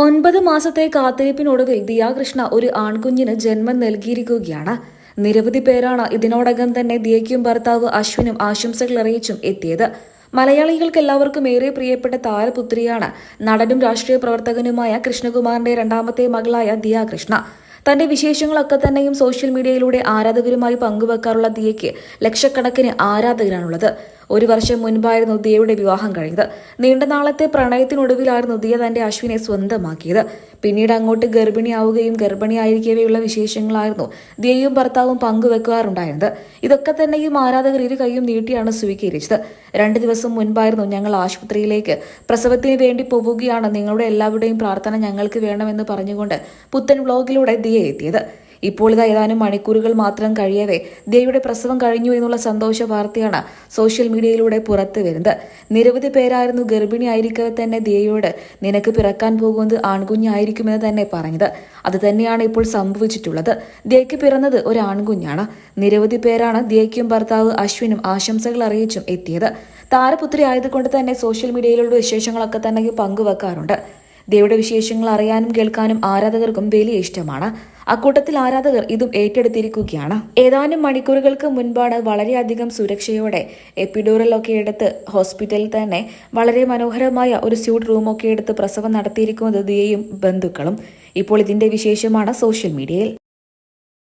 ഒൻപത് മാസത്തെ കാത്തിരിപ്പിനൊടുവിൽ ദിയാകൃഷ്ണ ഒരു ആൺകുഞ്ഞിന് ജന്മം നൽകിയിരിക്കുകയാണ്. നിരവധി പേരാണ് ഇതിനോടകം തന്നെ ദിയയ്ക്കും ഭർത്താവ് അശ്വിനും ആശംസകൾ അറിയിച്ചും എത്തിയത്. മലയാളികൾക്ക് എല്ലാവർക്കും ഏറെ പ്രിയപ്പെട്ട താരപുത്രിയാണ് നടനും രാഷ്ട്രീയ പ്രവർത്തകനുമായ കൃഷ്ണകുമാറിന്റെ രണ്ടാമത്തെ മകളായ ദിയാകൃഷ്ണ. തന്റെ വിശേഷങ്ങളൊക്കെ തന്നെയും സോഷ്യൽ മീഡിയയിലൂടെ ആരാധകരുമായി പങ്കുവെക്കാറുള്ള ദിയയ്ക്ക് ലക്ഷക്കണക്കിന് ആരാധകരാണുള്ളത്. ഒരു വർഷം മുൻപായിരുന്നു ദിയയുടെ വിവാഹം കഴിഞ്ഞത്. നീണ്ട നാളത്തെ പ്രണയത്തിനൊടുവിലായിരുന്നു ദിയ തന്റെ അശ്വിനെ സ്വന്തമാക്കിയത്. പിന്നീട് അങ്ങോട്ട് ഗർഭിണിയാവുകയും ഗർഭിണിയായിരിക്കവെയുള്ള വിശേഷങ്ങളായിരുന്നു ദിയയും ഭർത്താവും പങ്കുവെക്കാറുണ്ടായിരുന്നത്. ഇതൊക്കെ തന്നെയും ആരാധകർ ഇരു കൈയും നീട്ടിയാണ് സ്വീകരിച്ചത്. രണ്ട് ദിവസം മുൻപായിരുന്നു ഞങ്ങൾ ആശുപത്രിയിലേക്ക് പ്രസവത്തിന് വേണ്ടി പോവുകയാണ്. നിങ്ങളുടെ എല്ലാവരുടെയും പ്രാർത്ഥന ഞങ്ങൾക്ക് വേണമെന്ന് പറഞ്ഞുകൊണ്ട് പുത്തൻ വ്ളോഗിലൂടെ ദിയ എത്തിയത്. ഇപ്പോൾ ഇത് ഏതാനും മണിക്കൂറുകൾ മാത്രം കഴിയവേ. ദേവിയുടെ പ്രസവം കഴിഞ്ഞു എന്നുള്ള സന്തോഷ വാർത്തയാണ് സോഷ്യൽ മീഡിയയിലൂടെ പുറത്തു വരുന്നത്. നിരവധി പേരായിരുന്നു ഗർഭിണിയായിരിക്കവെ തന്നെ ദേവിയോട് നിനക്ക് പിറക്കാൻ പോകുന്നത് ആൺകുഞ്ഞായിരിക്കുമെന്ന് തന്നെ പറഞ്ഞത്. അത് തന്നെയാണ് ഇപ്പോൾ സംഭവിച്ചിട്ടുള്ളത്. ദിയയ്ക്ക് പിറന്നത് ഒരു ആൺകുഞ്ഞാണ്. നിരവധി പേരാണ് ദിയയ്ക്കും ഭർത്താവ് അശ്വിനും ആശംസകൾ അറിയിച്ചും എത്തിയത്. താരപുത്രി ആയതുകൊണ്ട് തന്നെ സോഷ്യൽ മീഡിയയിലുള്ള വിശേഷങ്ങളൊക്കെ തന്നെ പങ്കുവെക്കാറുണ്ട്. ദേവിയുടെ വിശേഷങ്ങൾ അറിയാനും കേൾക്കാനും ആരാധകർക്കും വലിയ ഇഷ്ടമാണ്. അക്കൂട്ടത്തിൽ ആരാധകർ ഇതും ഏറ്റെടുത്തിരിക്കുകയാണ്. ഏതാനും മണിക്കൂറുകൾക്ക് മുൻപാണ് വളരെയധികം സുരക്ഷയോടെ എപ്പിഡോറലൊക്കെ എടുത്ത് ഹോസ്പിറ്റലിൽ തന്നെ വളരെ മനോഹരമായ ഒരു സ്യൂട്ട് റൂമൊക്കെ എടുത്ത് പ്രസവം നടത്തിയിരിക്കുന്നത് ദിയയും ബന്ധുക്കളും. ഇപ്പോൾ ഇതിന്റെ വിശേഷമാണ് സോഷ്യൽ മീഡിയയിൽ.